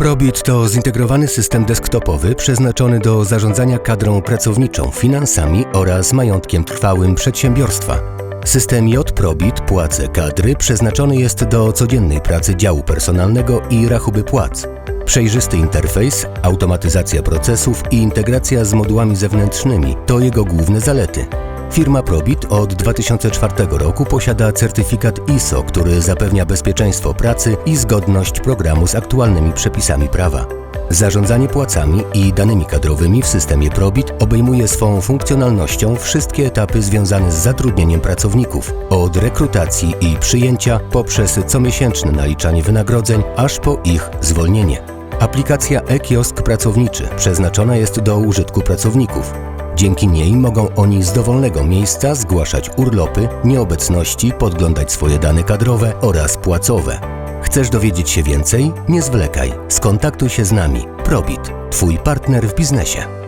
Probit to zintegrowany system desktopowy przeznaczony do zarządzania kadrą pracowniczą, finansami oraz majątkiem trwałym przedsiębiorstwa. System J-Probit Płace Kadry przeznaczony jest do codziennej pracy działu personalnego i rachuby płac. Przejrzysty interfejs, automatyzacja procesów i integracja z modułami zewnętrznymi to jego główne zalety. Firma Probit od 2004 roku posiada certyfikat ISO, który zapewnia bezpieczeństwo pracy i zgodność programu z aktualnymi przepisami prawa. Zarządzanie płacami i danymi kadrowymi w systemie Probit obejmuje swą funkcjonalnością wszystkie etapy związane z zatrudnieniem pracowników, od rekrutacji i przyjęcia poprzez comiesięczne naliczanie wynagrodzeń, aż po ich zwolnienie. Aplikacja e-kiosk pracowniczy przeznaczona jest do użytku pracowników. Dzięki niej mogą oni z dowolnego miejsca zgłaszać urlopy, nieobecności, podglądać swoje dane kadrowe oraz płacowe. Chcesz dowiedzieć się więcej? Nie zwlekaj. Skontaktuj się z nami. Probit. Twój partner w biznesie.